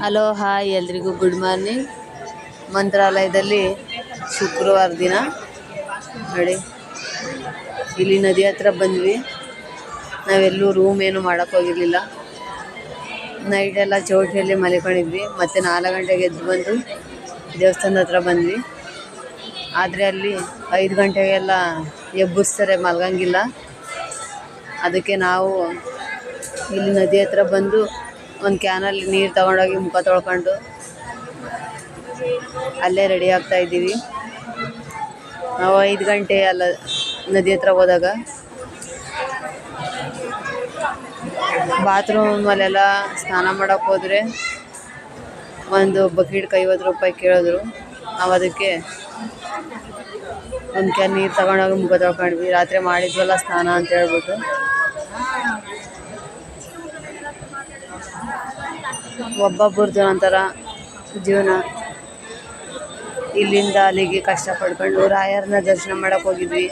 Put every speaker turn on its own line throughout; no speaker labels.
Hello, hi ಎಲ್ರಿಗೂ good morning. ಮಂತ್ರಾಲಯದಲ್ಲಿ ಶುಕ್ರವಾರ ದಿನ. ನೋಡಿ, ಇಲ್ಲಿ ನದಿ ಹತ್ರ ಬಂದ್ವಿ. ನಾವೆಲ್ಲೂ ರೂಮ್ ಏನು ಮಾಡೋಕ್ಕೆ ಹೋಗಿರಲಿಲ್ಲ. ನೈಟೆಲ್ಲ ಚೌಟ್ರಿಯಲ್ಲಿ ಮಲ್ಕೊಂಡಿದ್ವಿ. ಮತ್ತು ನಾಲ್ಕು ಗಂಟೆಗೆ ಎದ್ದು ಬಂದು ದೇವಸ್ಥಾನದ ಹತ್ರ ಬಂದ್ವಿ. ಆದರೆ ಅಲ್ಲಿ ಐದು ಗಂಟೆಗೆಲ್ಲ ಎಬ್ಬಿಸ್ತಾರೆ, ಮಲ್ಗಂಗಿಲ್ಲ. ಅದಕ್ಕೆ ನಾವು ಇಲ್ಲಿ ನದಿ ಹತ್ರ ಬಂದು ಒಂದು ಕ್ಯಾನಲ್ಲಿ ನೀರು ತಗೊಂಡೋಗಿ ಮುಖ ತೊಳ್ಕೊಂಡು ಅಲ್ಲೇ ರೆಡಿ ಆಗ್ತಾ ಇದ್ದೀವಿ. ನಾವು ಐದು ಗಂಟೆ ಅಲ್ಲ, ನದಿ ಹತ್ರ ಹೋದಾಗ. ಬಾತ್ರೂಮಲ್ಲೆಲ್ಲ ಸ್ನಾನ ಮಾಡೋಕ್ಕೆ ಹೋದರೆ ಒಂದು ಬಕೆಟ್ಗೆ ಐವತ್ತು ರೂಪಾಯಿ ಕೇಳಿದ್ರು. ನಾವು ಅದಕ್ಕೆ ಒಂದು ಕ್ಯಾನ್ ನೀರು ತಗೊಂಡೋಗಿ ಮುಖ ತೊಳ್ಕೊಂಡ್ವಿ. ರಾತ್ರಿ ಮಾಡಿದ್ವಲ್ಲ ಸ್ನಾನ ಅಂತ ಹೇಳ್ಬಿಟ್ಟು. ಒಬ್ಬೊಬ್ಬರದ್ದು ಒಂಥರ ಜೀವನ ಇಲ್ಲಿಂದ ಅಲ್ಲಿಗೆ ಕಷ್ಟ ಪಡ್ಕೊಂಡು ರಾಯರನ್ನ ದರ್ಶನ ಮಾಡಕ್ಕೆ ಹೋಗಿದ್ವಿ.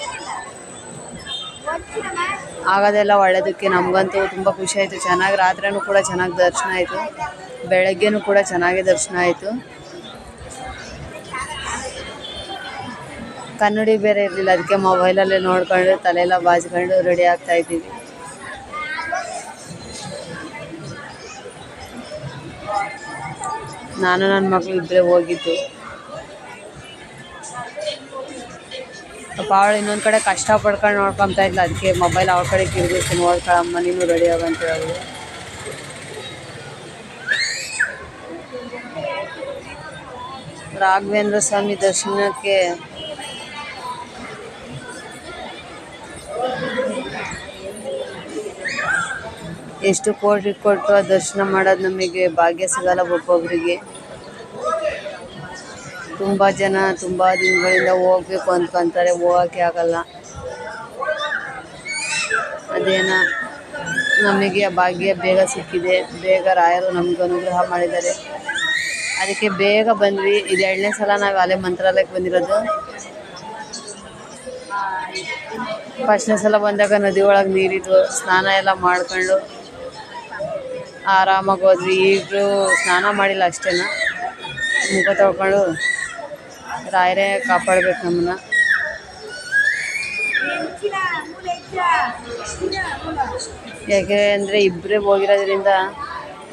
ಆಗೋದೆಲ್ಲ ಒಳ್ಳೇದಕ್ಕೆ ನಮಗಂತೂ ತುಂಬ ಖುಷಿ ಆಯಿತು. ಚೆನ್ನಾಗಿ ರಾತ್ರಿನೂ ಕೂಡ ಚೆನ್ನಾಗಿ ದರ್ಶನ ಆಯಿತು. ಬೆಳಗ್ಗೆನೂ ಕೂಡ ಚೆನ್ನಾಗಿ ದರ್ಶನ ಆಯಿತು. ಕನ್ನಡಿ ಬೇರೆ ಇರಲಿಲ್ಲ. ಅದಕ್ಕೆ ಮೊಬೈಲಲ್ಲೇ ನೋಡ್ಕೊಂಡು ತಲೆಯೆಲ್ಲ ಬಾಚ್ಕೊಂಡು ರೆಡಿ ಆಗ್ತಾ ಇದ್ದೀವಿ. ನಾನು ನನ್ನ ಮಗಳು ಇಬ್ಬರೇ ಹೋಗಿದ್ದು. ಪಾಪ ಅವಳು ಇನ್ನೊಂದು ಕಡೆ ಕಷ್ಟ ಪಡ್ಕೊಂಡು ನೋಡ್ಕೊತಾ ಇದ್ಲು. ಅದಕ್ಕೆ ಮೊಬೈಲ್ ಅವ್ರ ಕಡೆ ಕಿರ್ಬೇಕು ನೋಡ್ಕೊಳಮ್ಮ, ನೀನು ರೆಡಿ ಆಗಂತ ಹೇಳಿದ್ರು ರಾಘವೇಂದ್ರ ಸ್ವಾಮಿ ದರ್ಶನಕ್ಕೆ ಎಷ್ಟು ಕೋಟಿ ಕೊಟ್ಟು ಆ ದರ್ಶನ ಮಾಡೋದು ನಮಗೆ ಭಾಗ್ಯ ಸಿಗಲ್ಲ ಒಬ್ಬೊಬ್ಬರಿಗೆ ತುಂಬ ಜನ ತುಂಬ ದಿನಗಳಿಂದ ಹೋಗ್ಬೇಕು ಅಂದ್ಕೊಂತಾರೆ ಹೋಗೋಕ್ಕೆ ಆಗಲ್ಲ. ಅದೇನ, ನಮಗೆ ಭಾಗ್ಯ ಬೇಗ ಸಿಕ್ಕಿದೆ, ಬೇಗ ರಾಯರು ನಮ್ಗೆ ಅನುಗ್ರಹ ಮಾಡಿದ್ದಾರೆ. ಅದಕ್ಕೆ ಬೇಗ ಬಂದ್ವಿ. ಇದು ಎರಡನೇ ಸಲ ನಾವು ಅಲೆ ಮಂತ್ರಾಲಯಕ್ಕೆ ಬಂದಿರೋದು. ಫಸ್ಟ್ನೇ ಸಲ ಬಂದಾಗ ನದಿ ಒಳಗೆ ನೀರಿದ್ವು, ಸ್ನಾನ ಎಲ್ಲ ಮಾಡ್ಕೊಂಡು ಆರಾಮಾಗಿ ಹೋದ್ವಿ. ಈಗಲೂ ಸ್ನಾನ ಮಾಡಿಲ್ಲ ಅಷ್ಟೇನ. ಮುಖ ತೊಳ್ಕೊಂಡು ರಾಯರೇ ಕಾಪಾಡ್ಬೇಕು ನಮ್ಮನ್ನ. ಯಾಕೆ ಅಂದರೆ ಇಬ್ಬರೇ ಹೋಗಿರೋದ್ರಿಂದ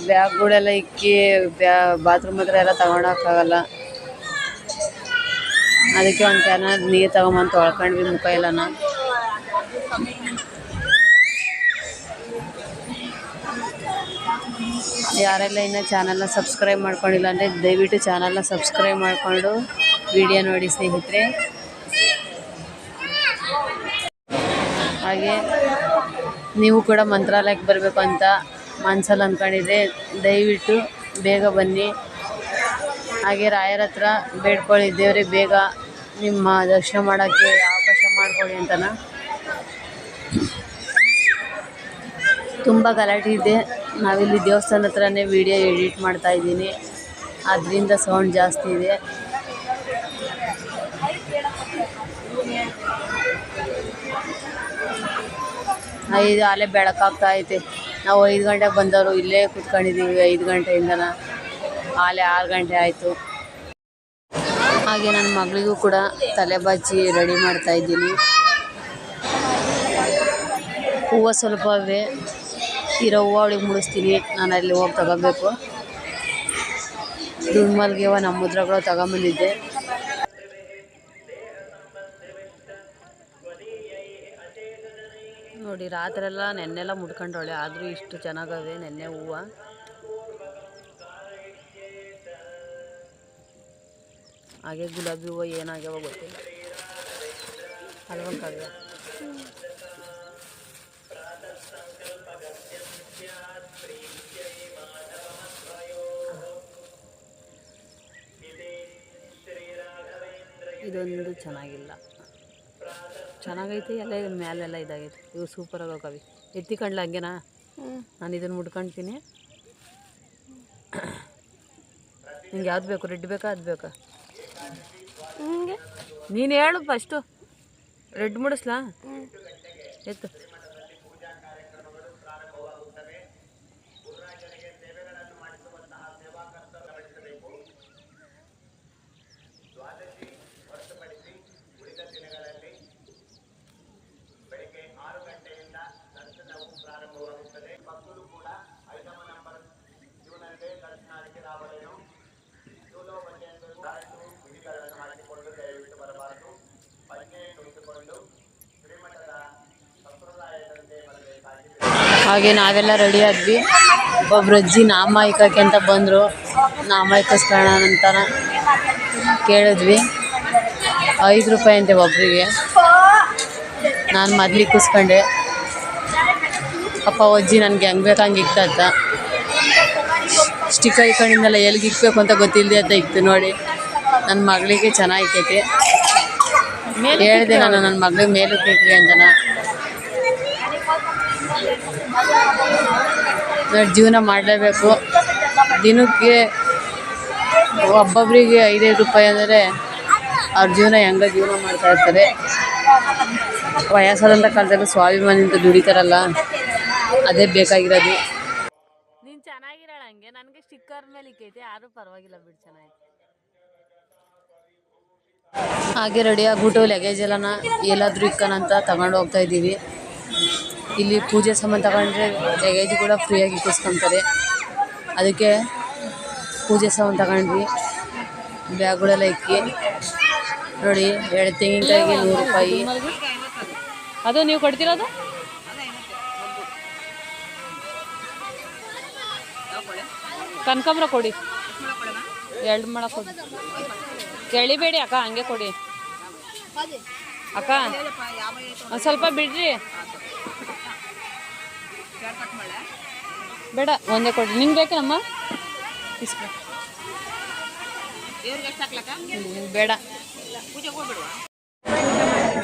ಬ್ಯಾಗ್ಗಳೆಲ್ಲ ಇಕ್ಕಿ, ಬ್ಯಾ ಬಾತ್ರೂಮ್ ಹತ್ರ ಎಲ್ಲ ತಗೊಂಡೋಕ್ಕಾಗಲ್ಲ. ಅದಕ್ಕೆ ಒಂದು ಕ್ಯಾನ ನೀರು ತಗೊಂಬಂದು ತೊಳ್ಕೊಂಡ್ವಿ ಮುಖ ಎಲ್ಲನ. ಯಾರೆಲ್ಲ ಇನ್ನೂ ಚಾನಲ್ನ ಸಬ್ಸ್ಕ್ರೈಬ್ ಮಾಡ್ಕೊಂಡಿಲ್ಲ ಅಂದರೆ ದಯವಿಟ್ಟು ಚಾನಲ್ನ ಸಬ್ಸ್ಕ್ರೈಬ್ ಮಾಡಿಕೊಂಡು ವಿಡಿಯೋ ನೋಡಿ ಸ್ನೇಹಿತರೆ. ಹಾಗೆ ನೀವು ಕೂಡ ಮಂತ್ರಾಲಯಕ್ಕೆ ಬರಬೇಕು ಅಂತ ಮನ್ಸಲ್ಲಿ ಅಂದ್ಕೊಂಡಿದ್ರೆ ದಯವಿಟ್ಟು ಬೇಗ ಬನ್ನಿ. ಹಾಗೆ ರಾಯರ ಹತ್ರ ಬೇಡ್ಕೊಳ್ಳಿ ದೇವ್ರಿಗೆ ಬೇಗ ನಿಮ್ಮ ದರ್ಶನ ಮಾಡೋಕ್ಕೆ ಅವಕಾಶ ಮಾಡಿಕೊಡಿ ಅಂತನ? ತುಂಬ ಗಲಾಟೆ ಇದೆ ನಾವಿಲ್ಲಿ ದೇವಸ್ಥಾನ ಹತ್ರನೇ ವಿಡಿಯೋ ಎಡಿಟ್ ಮಾಡ್ತಾ ಇದ್ದೀನಿ. ಅದರಿಂದ ಸೌಂಡ್ ಜಾಸ್ತಿ ಇದೆ. ಐದು ಅಲೆ ಬೆಳಕಾಗ್ತಾ ಐತೆ ನಾವು ಐದು ಗಂಟೆಗೆ ಬಂದವರು ಇಲ್ಲೇ ಕೂತ್ಕೊಂಡಿದ್ದೀವಿ ಐದು ಗಂಟೆಯಿಂದನ. ಆಲೆ ಆರು ಗಂಟೆ ಆಯಿತು. ಹಾಗೆ ನನ್ನ ಮಗಳಿಗೂ ಕೂಡ ತಲೆ ಬಾಚಿ ರೆಡಿ ಮಾಡ್ತಾ ಇದ್ದೀನಿ. ಹೂವು ಸ್ವಲ್ಪ ಇವೆ ಇರೋ ಹೂವು ಅವಳಿಗೆ ಮುಡಿಸ್ತೀನಿ. ನಾನು ಅಲ್ಲಿ ಹೋಗಿ ತಗೋಬೇಕು. ದುಡ್ಮಲ್ಗೆ ಹೂವು ನಮ್ಮ ಮುದ್ರಗಳು ತಗೊಂಬಂದಿದ್ದೆ. ನೋಡಿ, ರಾತ್ರಿ ಎಲ್ಲ ನೆನ್ನೆಲ್ಲ ಮುಡ್ಕೊಂಡವಳೆ. ಆದರೂ ಇಷ್ಟು ಚೆನ್ನಾಗವೆ ನೆನ್ನೆ ಹೂವು. ಹಾಗೆ ಗುಲಾಬಿ ಹೂವು ಏನಾಗ್ಯಾವ ಗೊತ್ತಿಲ್ಲ. ಅಲ್ವಂಕಾಗ್ಯ ಇದೊಂದು ಚೆನ್ನಾಗಿಲ್ಲ. ಚೆನ್ನಾಗೈತೆ ಎಲ್ಲ ಮೇಲೆಲ್ಲ ಇದಾಗೈತೆ. ಇವು ಸೂಪರಾಗಿ ಹೋಗವಿ ಎತ್ತಿ ಕಂಡ್ಲ ಹಂಗೆನಾ? ನಾನು ಇದನ್ನು ಮುಡ್ಕೊಳ್ತೀನಿ ನಿಂಗೆ ಯಾವ್ದು ಬೇಕು? ರೆಡ್ ಬೇಕಾ ಅದು ಬೇಕಾ? ನೀನು ಹೇಳು ಫಸ್ಟು. ರೆಡ್ ಮುಡಿಸ್ಲಾ? ಎತ್ತು. ಹಾಗೆ ನಾವೆಲ್ಲ ರೆಡಿ ಆದ್ವಿ. ಒಬ್ರು ಅಜ್ಜಿ ನಾಮ ಇಕ್ಕಕ್ಕೆ ಅಂತ ಬಂದರು. ನಾಮ ಇಕ್ಕಿಸ್ಕೊಳ್ಳೋಣ ಅಂತಾನ ಕೇಳಿದ್ವಿ. ಐದು ರೂಪಾಯಿ ಅಂತೆ ಒಬ್ರಿಗೆ. ನಾನು ಮೊದ್ಲು ಕೂಸ್ಕೊಂಡೆ. ಅಪ್ಪ, ಅಜ್ಜಿ ನನಗೆ ಹಂಗೆ ಬೇಕಂಗೆ ಹಂಗೆ ಸ್ಟಿಕ್ಕರ್ ಇಕ್ಕೊಂಡಿದ್ದಲ್ಲ ಎಲ್ಲಿಗೆ ಇಕ್ಬೇಕು ಅಂತ ಗೊತ್ತಿಲ್ಲದೆ ಅಂತ ಇತ್ತು ನೋಡಿ. ನನ್ನ ಮಗಳಿಗೆ ಚೆನ್ನಾಗಿಕ್ಕೈತಿ ಹೇಳಿದೆ ನಾನು ನನ್ನ ಮಗಳಿಗೆ ಮೇಲಕ್ಕೆ ಇಕ್ಲಿ ಅಂತನ ನೋಡಿ ಜೀವನ ಮಾಡಲೇಬೇಕು. ದಿನಕ್ಕೆ ಒಬ್ಬೊಬ್ಬರಿಗೆ ಐದೈದು ರೂಪಾಯಿ ಅಂದರೆ ಅವ್ರ ಜೀವನ ಹೆಂಗ ಜೀವನ ಮಾಡ್ತಾ ಇರ್ತಾರೆ. ವಯಸ್ಸಾದಂಥ ಕಾಲದಲ್ಲಿ ಸ್ವಾಭಿಮಾನಿಯಿಂದ ದುಡಿತಾರಲ್ಲ ಅದೇ ಬೇಕಾಗಿರೋದು. ಚೆನ್ನಾಗಿರೋಣ ಹಂಗೆ ನನಗೆ ಸ್ಟಿಕ್ಕರ್ ಮೇಲೆ ಇಕ್ಕೈತೆ ಆದರೂ ಪರವಾಗಿಲ್ಲ ಬಿಡು ಚೆನ್ನಾಗಿ. ಹಾಗೆ ರೆಡಿ ಆಗ್ಬಿಟ್ಟು ಲಗೇಜ್ ಎಲ್ಲನ ಎಲ್ಲಾದರೂ ಇಕ್ಕನಂತ ತಗೊಂಡು ಹೋಗ್ತಾ ಇದ್ದೀವಿ. ಇಲ್ಲಿ ಪೂಜೆ ಸಾಮಾನು ತಗೊಂಡ್ರೆ ಲಗೇಜ್ ಕೂಡ ಫ್ರೀಯಾಗಿ ಇಕ್ಕಿಸ್ಕೊತಾರೆ ಅದಕ್ಕೆ ಪೂಜೆ ಸಾಮಾನು ತಗೊಂಡ್ವಿ. ಬ್ಯಾಗ್ಗಳೆಲ್ಲ ಇಕ್ಕಿ. ನೋಡಿ ಎರಡು ತೆಂಗಿನಕಾಯಿಗೆ ನೂರು ರೂಪಾಯಿ. ಅದು ನೀವು ಕೊಡ್ತಿರೋದು ಕನಕಾಂಬ್ರ ಕೊಡಿ. ಎರಡು ಮೊಳ ಕೊಡಿ. ಕೇಳಿಬೇಡಿ ಅಕ್ಕ, ಹಂಗೆ ಕೊಡಿ. ಅಕ್ಕ, ಒಂದು ಸ್ವಲ್ಪ ಬಿಡ್ರಿ. ಬೇಡ, ಒಂದೇ ಕೊಡಿ. ನಿಂಗೆ ಬೇಕೇನಮ್ಮ? ಬೇಡ.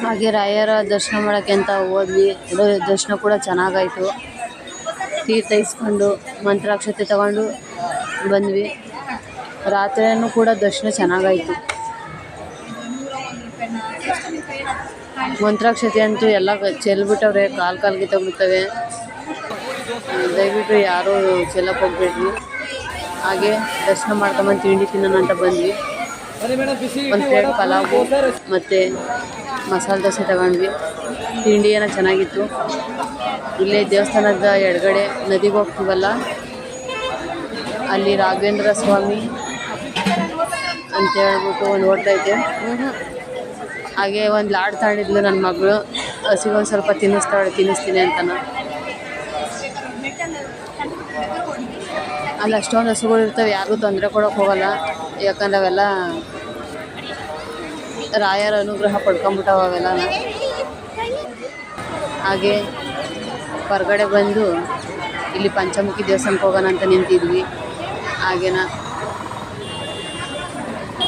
ಹಾಗೆ ರಾಯರ ದರ್ಶನ ಮಾಡೋಕ್ಕೆ ಅಂತ ಹೋದ್ವಿ. ದರ್ಶನ ಕೂಡ ಚೆನ್ನಾಗಾಯಿತು. ತೀರ್ಥ ಇಸ್ಕೊಂಡು, ಮಂತ್ರಾಕ್ಷತೆ ತಗೊಂಡು ಬಂದ್ವಿ. ರಾತ್ರಿನೂ ಕೂಡ ದರ್ಶನ ಚೆನ್ನಾಗಾಯಿತು. ಮಂತ್ರಾಕ್ಷತೆ ಅಂತೂ ಎಲ್ಲ ಚೆಲ್ಬಿಟ್ಟವ್ರೆ, ಕಾಲು ಕಾಲ್ಗೆ ತಗೊಳ್ತವೆ ದಯವಿಟ್ಟು ಯಾರೂ ಚೆಲ್ಲಕ್ಕೆ ಹೋಗ್ಬೇಡ್ರಿ. ಹಾಗೆ ದರ್ಶನ ಮಾಡ್ಕೊಂಬಂದು ತಿಂಡಿ ತಿನ್ನೋಣ ಅಂತ ಬಂದ್ವಿ. ಒಂದು ಪ್ಲೇಟ್ ಪಲಾವು ಮತ್ತು ಮಸಾಲೆ ದೋಸೆ ತಗೊಂಡ್ವಿ. ತಿಂಡಿ ಏನೋ ಚೆನ್ನಾಗಿತ್ತು. ಇಲ್ಲೇ ದೇವಸ್ಥಾನದ ಎಡಗಡೆ ನದಿಗೆ ಹೋಗ್ತೀವಲ್ಲ ಅಲ್ಲಿ ರಾಘವೇಂದ್ರ ಸ್ವಾಮಿ ಅಂತ ಹೇಳ್ಬಿಟ್ಟು ಒಂದು ಹೋಟ್ಲ್ ಐತೆ. ಹಾಗೆ ಒಂದು ಲಾಡ್ ತಗೊಂಡಿದ್ಲು ನನ್ನ ಮಗಳು. ಹಸಿಗೆ ಒಂದು ಸ್ವಲ್ಪ ತಿನ್ನಿಸ್ತಾಳೆ ತಿನ್ನಿಸ್ತೀನಿ ಅಂತಾನ. ಅಲ್ಲಿ, ಅಷ್ಟೊಂದು ಹಸುಗಳು ಇರ್ತವೆ, ಯಾರಿಗೂ ತೊಂದರೆ ಕೊಡೋಕೆ ಹೋಗಲ್ಲ. ಯಾಕಂದ್ರೆ ಅವೆಲ್ಲ ರಾಯರ ಅನುಗ್ರಹ ಪಡ್ಕೊಂಬಿಟ್ಟವ ಅವೆಲ್ಲ. ಹಾಗೆ ಹೊರಗಡೆ ಬಂದು ಇಲ್ಲಿ ಪಂಚಮುಖಿ ದೇವಸ್ಥಾನಕ್ಕೆ ಹೋಗೋಣ ಅಂತ ನಿಂತಿದ್ವಿ. ಹಾಗೇನ